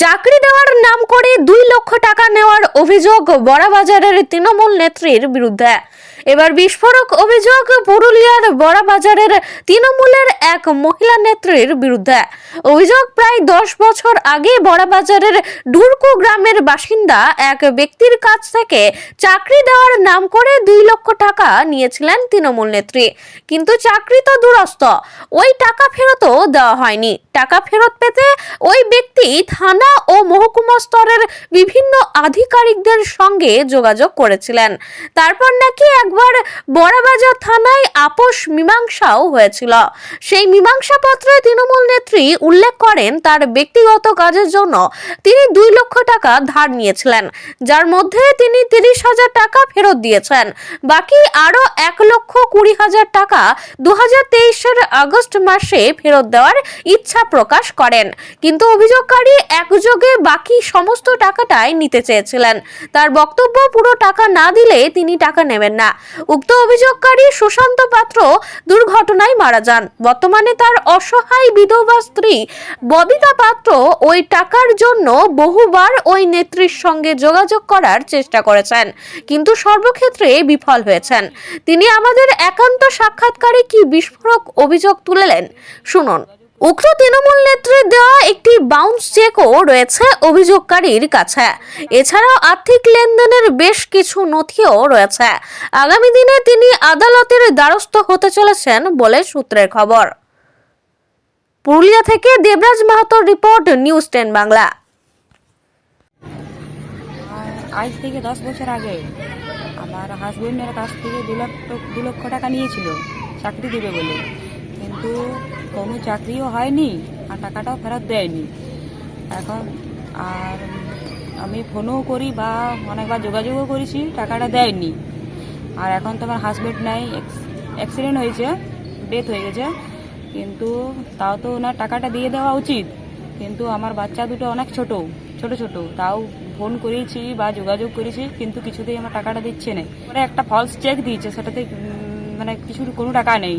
চাকরি দেওয়ার নাম করে দুই লক্ষ টাকা নেওয়ার অভিযোগ বড়াবাজারের তৃণমূল নেত্রীর বিরুদ্ধে। এবার বিস্ফোরক অভিযোগ পুরুলিয়ার বড়াবাজারের তৃণমূলের এক মহিলা নেত্রীর বিরুদ্ধে। অভিযোগ প্রায় দশ বছর আগে বড়াবাজারের ডুরকু গ্রামের বাসিন্দা এক ব্যক্তির কাছ থেকে চাকরি দেওয়ার নাম করে দুই লক্ষ টাকা নিয়েছিলেন তৃণমূল নেত্রী। কিন্তু চাকরি তো দূরস্থ ওই টাকা ফেরতও দেওয়া হয়নি। টাকা ফেরত পেতে ওই ব্যক্তি থানা ও মহকুমা স্তরের বিভিন্ন আধিকারিকদের সঙ্গে যোগাযোগ করেছিলেন। তারপর নাকি একবার বড়াবাজার থানায় আপোষ মীমাংসাও হয়েছিল। সেই মীমাংসাপত্রে তৃণমূল নেত্রী উল্লেখ করেন, তার ব্যক্তিগত কাজের জন্য তিনি দুই লক্ষ টাকা ধার নিয়েছিলেন, যার মধ্যে তিনি তিরিশ হাজার টাকা ফেরত দিয়েছেন। বাকি আরও এক লক্ষ কুড়ি হাজার টাকা দু হাজার তেইশের আগস্ট মাসে ফেরত দেওয়ার ইচ্ছা প্রকাশ করেন। কিন্তু অভিযোগকারী একযোগে বাকি সমস্ত টাকাটাই নিতে চেয়েছিলেন। তার বক্তব্য, পুরো টাকা না দিলে তিনি টাকা নেবেন না। উক্ত অভিযোগকারী সুশান্ত পাত্র দুর্ঘটনায় মারা যান। বর্তমানে তার অসহায় বিধবা স্ত্রী ববিতা পাত্র ওই টাকার জন্য বহুবার ওই নেত্রীর সঙ্গে যোগাযোগ করার চেষ্টা করেছেন, কিন্তু সর্বক্ষেত্রে বিফল হয়েছেন। তিনি আমাদের একান্ত সাক্ষাৎকারে কি বিস্ফোরক অভিযোগ তুলেলেন? শুনুন। উক্ত তৃণমূল নেত্রীর দেওয়া একটি বাউন্স চেকও রয়েছে অভিযোগকারীর কাছে। এছাড়াও আর্থিক লেনদেনের বেশ কিছু নথিও রয়েছে। আগামী দিনে তিনি আদালতের দ্বারস্থ হতে চলেছেন বলে সূত্রের খবর। পুরুলিয়া থেকে দেবরাজ মাহাতোর রিপোর্ট নিউজ টেন বাংলা। আজ থেকে দশ বছর আগে আমার হাজবেন্ডের কাছ থেকে দু লক্ষ দু লক্ষ টাকা নিয়েছিল। চাকরি দেবে বলে। কিন্তু কোনো চাকরিও হয়নি আর টাকাটাও ফেরত দেয়নি। এখন আর আমি ফোনও করি বা অনেকবার যোগাযোগও করেছি, টাকাটা দেয়নি। আর এখন তো আমার হাজবেন্ড নাই অ্যাক্সিডেন্ট হয়েছে ডেথ হয়ে গেছে। কিন্তু তাও তো ওনার টাকাটা দিয়ে দেওয়া উচিত। কিন্তু আমার বাচ্চা দুটো অনেক ছোট ছোট ছোট। তাও ফোন করেছি বা যোগাযোগ করেছি, কিন্তু কিছুতেই আমার টাকাটা দিচ্ছে না পরে একটা ফলস চেক দিয়েছে, সেটাতে মানে কিছু কোনো টাকা নেই।